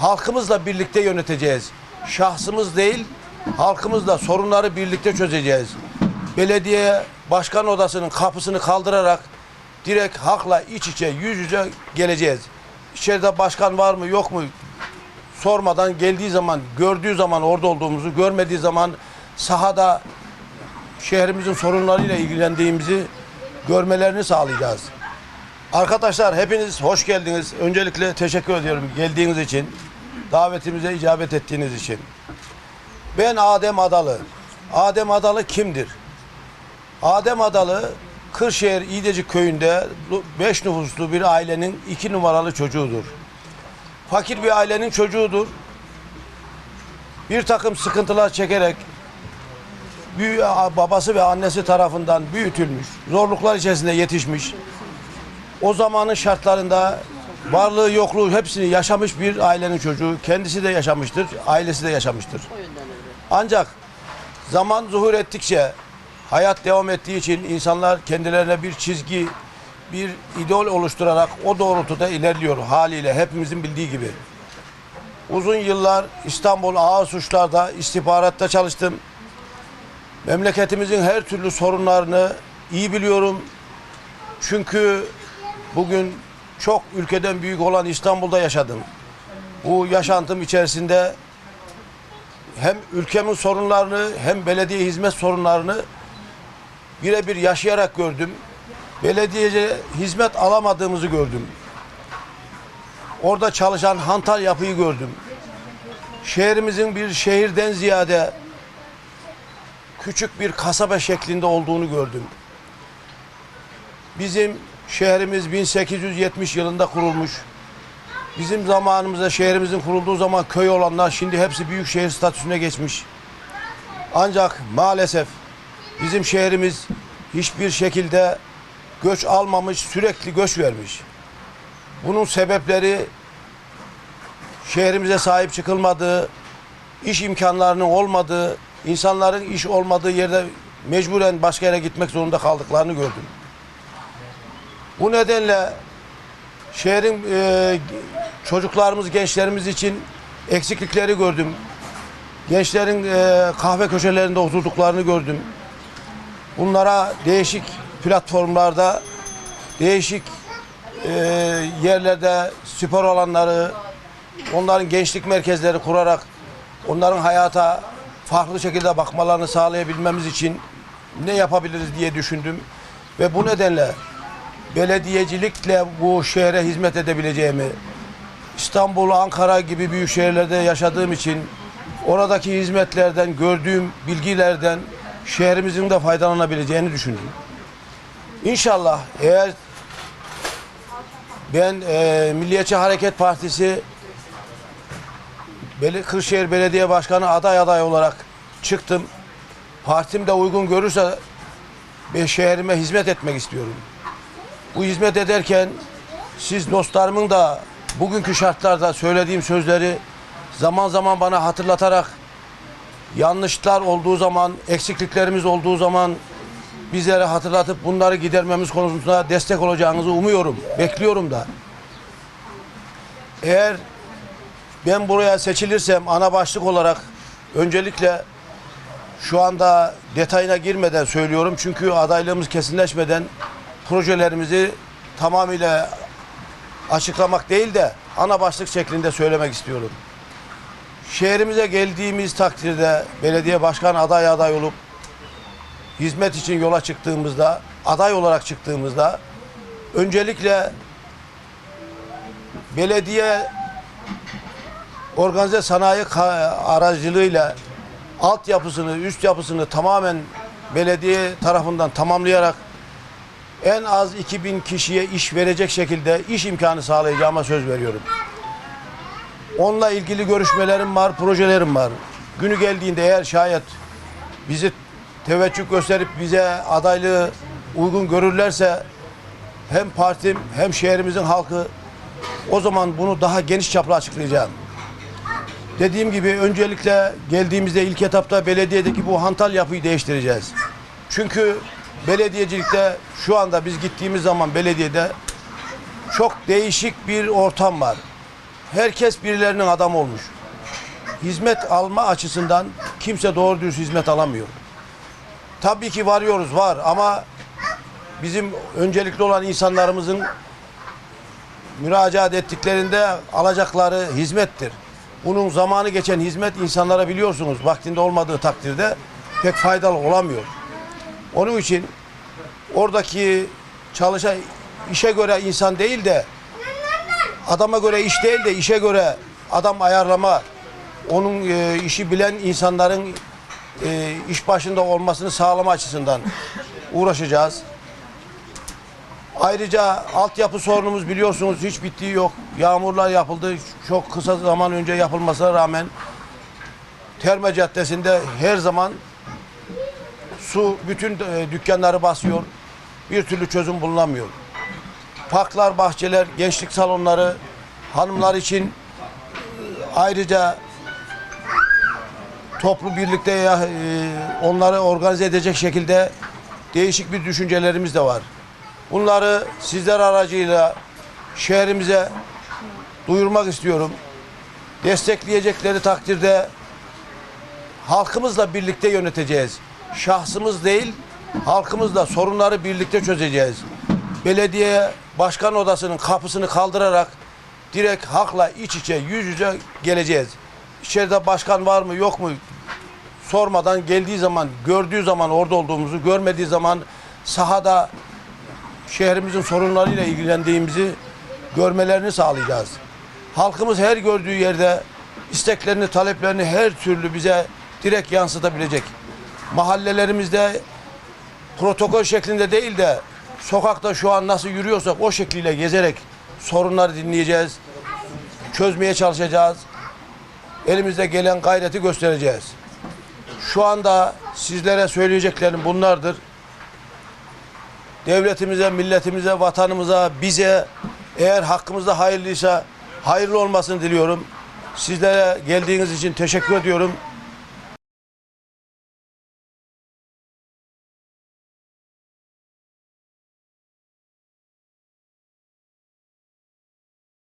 halkımızla birlikte yöneteceğiz. Şahsımız değil, halkımızla sorunları birlikte çözeceğiz. Belediye başkan odasının kapısını kaldırarak direkt halkla iç içe, yüz yüze geleceğiz. İçeride başkan var mı yok mu sormadan geldiği zaman, gördüğü zaman orada olduğumuzu, görmediği zaman sahada şehrimizin sorunlarıyla ilgilendiğimizi görmelerini sağlayacağız. Arkadaşlar hepiniz hoş geldiniz. Öncelikle teşekkür ediyorum geldiğiniz için. Davetimize icabet ettiğiniz için. Ben Adem Adalı. Adem Adalı kimdir? Adem Adalı Kırşehir İdecik köyünde 5 nüfuslu bir ailenin 2 numaralı çocuğudur. Fakir bir ailenin çocuğudur. Bir takım sıkıntılar çekerek babası ve annesi tarafından büyütülmüş, zorluklar içerisinde yetişmiş. O zamanın şartlarında varlığı yokluğu hepsini yaşamış bir ailenin çocuğu. Kendisi de yaşamıştır, ailesi de yaşamıştır. Ancak zaman zuhur ettikçe, hayat devam ettiği için insanlar kendilerine bir çizgi, bir idol oluşturarak o doğrultuda ilerliyor haliyle hepimizin bildiği gibi. Uzun yıllar İstanbul ağır suçlarda istihbaratta çalıştım. Memleketimizin her türlü sorunlarını iyi biliyorum. Çünkü bugün çok ülkeden büyük olan İstanbul'da yaşadım. Bu yaşantım içerisinde hem ülkemin sorunlarını hem belediye hizmet sorunlarını birebir yaşayarak gördüm. Belediyece hizmet alamadığımızı gördüm. Orada çalışan hantal yapıyı gördüm. Şehrimizin bir şehirden ziyade küçük bir kasaba şeklinde olduğunu gördüm. Bizim şehrimiz 1870 yılında kurulmuş. Bizim zamanımızda şehrimizin kurulduğu zaman köy olanlar şimdi hepsi büyük şehir statüsüne geçmiş. Ancak maalesef bizim şehrimiz hiçbir şekilde göç almamış, sürekli göç vermiş. Bunun sebepleri şehrimize sahip çıkılmadığı, iş imkanlarının olmadığı, insanların iş olmadığı yerde mecburen başka yere gitmek zorunda kaldıklarını gördüm. Bu nedenle şehrin e, çocuklarımız, gençlerimiz için eksiklikleri gördüm. Gençlerin e, kahve köşelerinde oturduklarını gördüm. Bunlara değişik platformlarda, değişik e, yerlerde spor alanları, onların gençlik merkezleri kurarak onların hayata farklı şekilde bakmalarını sağlayabilmemiz için ne yapabiliriz diye düşündüm. Ve bu nedenle belediyecilikle bu şehre hizmet edebileceğimi, İstanbul, Ankara gibi büyük şehirlerde yaşadığım için oradaki hizmetlerden, gördüğüm bilgilerden şehrimizin de faydalanabileceğini düşündüm. İnşallah eğer ben e, Milliyetçi Hareket Partisi Kırşehir Belediye Başkanı aday aday olarak çıktım. Partim de uygun görürse şehrime hizmet etmek istiyorum. Bu hizmet ederken siz dostlarımın da bugünkü şartlarda söylediğim sözleri zaman zaman bana hatırlatarak yanlışlar olduğu zaman, eksikliklerimiz olduğu zaman bizlere hatırlatıp bunları gidermemiz konusunda destek olacağınızı umuyorum, bekliyorum da. Eğer ben buraya seçilirsem ana başlık olarak öncelikle şu anda detayına girmeden söylüyorum. Çünkü adaylığımız kesinleşmeden projelerimizi tamamıyla açıklamak değil de ana başlık şeklinde söylemek istiyorum. Şehrimize geldiğimiz takdirde belediye başkan aday aday olup hizmet için yola çıktığımızda, aday olarak çıktığımızda öncelikle belediye organize sanayi aracılığıyla altyapısını, üst yapısını tamamen belediye tarafından tamamlayarak en az 2000 kişiye iş verecek şekilde iş imkanı sağlayacağıma söz veriyorum. Onunla ilgili görüşmelerim var, projelerim var. Günü geldiğinde eğer şayet bizi teveccüh gösterip bize adaylığı uygun görürlerse hem partim hem şehrimizin halkı o zaman bunu daha geniş çaplı açıklayacağım. Dediğim gibi öncelikle geldiğimizde ilk etapta belediyedeki bu hantal yapıyı değiştireceğiz. Çünkü belediyecilikte şu anda biz gittiğimiz zaman belediyede çok değişik bir ortam var. herkes birilerinin adamı olmuş. Hizmet alma açısından kimse doğru dürüst hizmet alamıyor. Tabii ki varıyoruz var ama bizim öncelikli olan insanlarımızın müracaat ettiklerinde alacakları hizmettir. Bunun zamanı geçen hizmet insanlara biliyorsunuz vaktinde olmadığı takdirde pek faydalı olamıyor. Onun için oradaki çalışan işe göre insan değil de adama göre iş değil de işe göre adam ayarlama onun e, işi bilen insanların e, iş başında olmasını sağlama açısından uğraşacağız. Ayrıca altyapı sorunumuz biliyorsunuz hiç bittiği yok. Yağmurlar yapıldı. Çok kısa zaman önce yapılmasına rağmen Terme Caddesi'nde her zaman su bütün e, dükkanları basıyor. Bir türlü çözüm bulunamıyor. Parklar, bahçeler, gençlik salonları hanımlar için e, ayrıca toplu birlikte e, onları organize edecek şekilde değişik bir düşüncelerimiz de var. Bunları sizler aracıyla şehrimize duyurmak istiyorum. Destekleyecekleri takdirde halkımızla birlikte yöneteceğiz. Şahsımız değil, halkımızla sorunları birlikte çözeceğiz. Belediye başkan odasının kapısını kaldırarak direkt halkla iç içe, yüz yüze geleceğiz. İçeride başkan var mı yok mu sormadan geldiği zaman, gördüğü zaman orada olduğumuzu, görmediği zaman sahada şehrimizin sorunlarıyla ilgilendiğimizi görmelerini sağlayacağız. Halkımız her gördüğü yerde isteklerini, taleplerini her türlü bize direkt yansıtabilecek. Mahallelerimizde protokol şeklinde değil de sokakta şu an nasıl yürüyorsak o şekliyle gezerek sorunları dinleyeceğiz. Çözmeye çalışacağız. Elimizde gelen gayreti göstereceğiz. Şu anda sizlere söyleyeceklerim bunlardır devletimize, milletimize, vatanımıza, bize eğer hakkımızda hayırlıysa hayırlı olmasını diliyorum. Sizlere geldiğiniz için teşekkür ediyorum.